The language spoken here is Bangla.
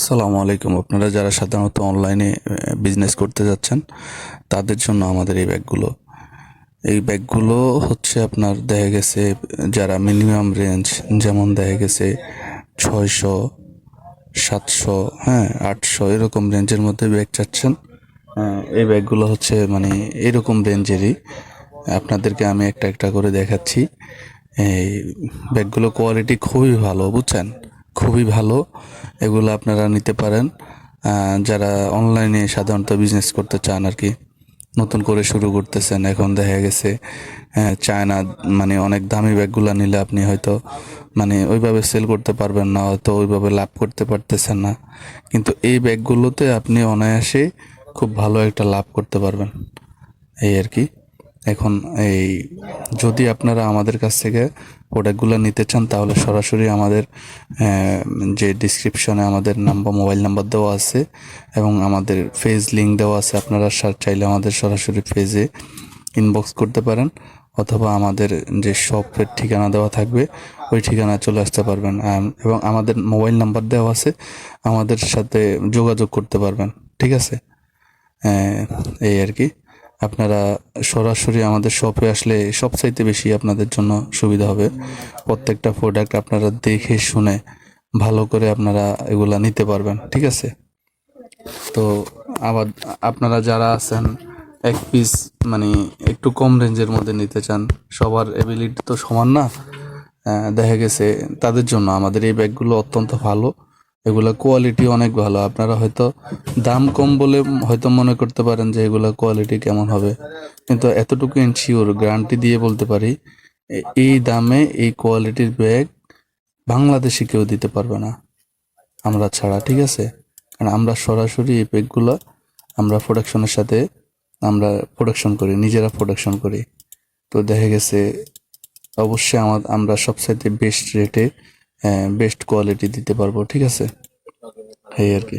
আসসালামু আলাইকুম। আপনারা যারা সাধারণত অনলাইনে বিজনেস করতে যাচ্ছেন, তাদের জন্য আমাদের এই ব্যাগগুলো। এই ব্যাগগুলো হচ্ছে আপনার দেখা গেছে, যারা মিনিমাম রেঞ্জ যেমন দেখা গেছে ছয়শো, সাতশো হ্যাঁ আটশো, এরকম রেঞ্জের মধ্যে ব্যাগ চাচ্ছেন। এই ব্যাগগুলো হচ্ছে মানে এরকম রেঞ্জেরই আপনাদেরকে আমি একটা একটা করে দেখাচ্ছি। এই ব্যাগগুলো কোয়ালিটি খুবই ভালো, বুঝছেন? খুবই ভালো। এগুলো আপনারা নিতে পারেন। যারা অনলাইনে সাধারণত বিজনেস করতে চান আর কি নতুন করে শুরু করতেছেন, এখন দেখা গেছে চায়না মানে অনেক দামি ব্যাগগুলো নিলে আপনি হয়তো মানে ওইভাবে সেল করতে পারবেন না, হয়তো ওইভাবে লাভ করতে পারতেছেন না। কিন্তু এই ব্যাগগুলোতে আপনি অনায়াসে খুব ভালো একটা লাভ করতে পারবেন। এই আর কি এখন এই, যদি আপনারা আমাদের কাছ থেকে প্রোডাক্টগুলো নিতে চান, তাহলে সরাসরি আমাদের যে ডিসক্রিপশনে আমাদের নাম্বার মোবাইল নাম্বার দেওয়া আছে, এবং আমাদের ফেজ লিঙ্ক দেওয়া আছে, আপনারা চাইলে আমাদের সরাসরি ফেজে ইনবক্স করতে পারেন, অথবা আমাদের যে শপের ঠিকানা দেওয়া থাকবে, ওই ঠিকানা চলে আসতে পারবেন এবং আমাদের মোবাইল নাম্বার দেওয়া আছে, আমাদের সাথে যোগাযোগ করতে পারবেন, ঠিক আছে? এই আর কি। আপনারা সরাসরি আমাদের শপে আসলে সবচাইতে বেশি আপনাদের জন্য সুবিধা হবে। প্রত্যেকটা প্রোডাক্ট আপনারা দেখে শুনে ভালো করে আপনারা এগুলা নিতে পারবেন, ঠিক আছে? তো আবার আপনারা যারা আছেন, এক পিস মানে একটু কম রেঞ্জের মধ্যে নিতে চান, সবার এবিলিটি তো সমান না? দেখা গেছে তাদের জন্য আমাদের এই ব্যাগগুলো অত্যন্ত ভালো। এগুলা কোয়ালিটি অনেক ভালো। আপনারা হয়তো দাম কম বলে হয়তো মনে করতে পারেন যে এগুলা কোয়ালিটি কেমন হবে। কিন্তু এতটুকু ইনশিওর গ্যারান্টি দিয়ে বলতে পারি এই দামে এই কোয়ালিটির ব্যাগ বাংলাদেশে কেউ দিতে পারবে না। আমরা ছাড়া, ঠিক আছে? কারণ আমরা সরাসরি এই ব্যাগগুলো আমরা প্রোডাকশনের সাথে আমরা প্রোডাকশন করি, নিজেরা প্রোডাকশন করি। তো দেখা গেছে, অবশ্যই আমার আমরা সবসাইতে বেস্ট রেটে বেস্ট কোয়ালিটি দিতে পারব ঠিক আছে? এই আর কি।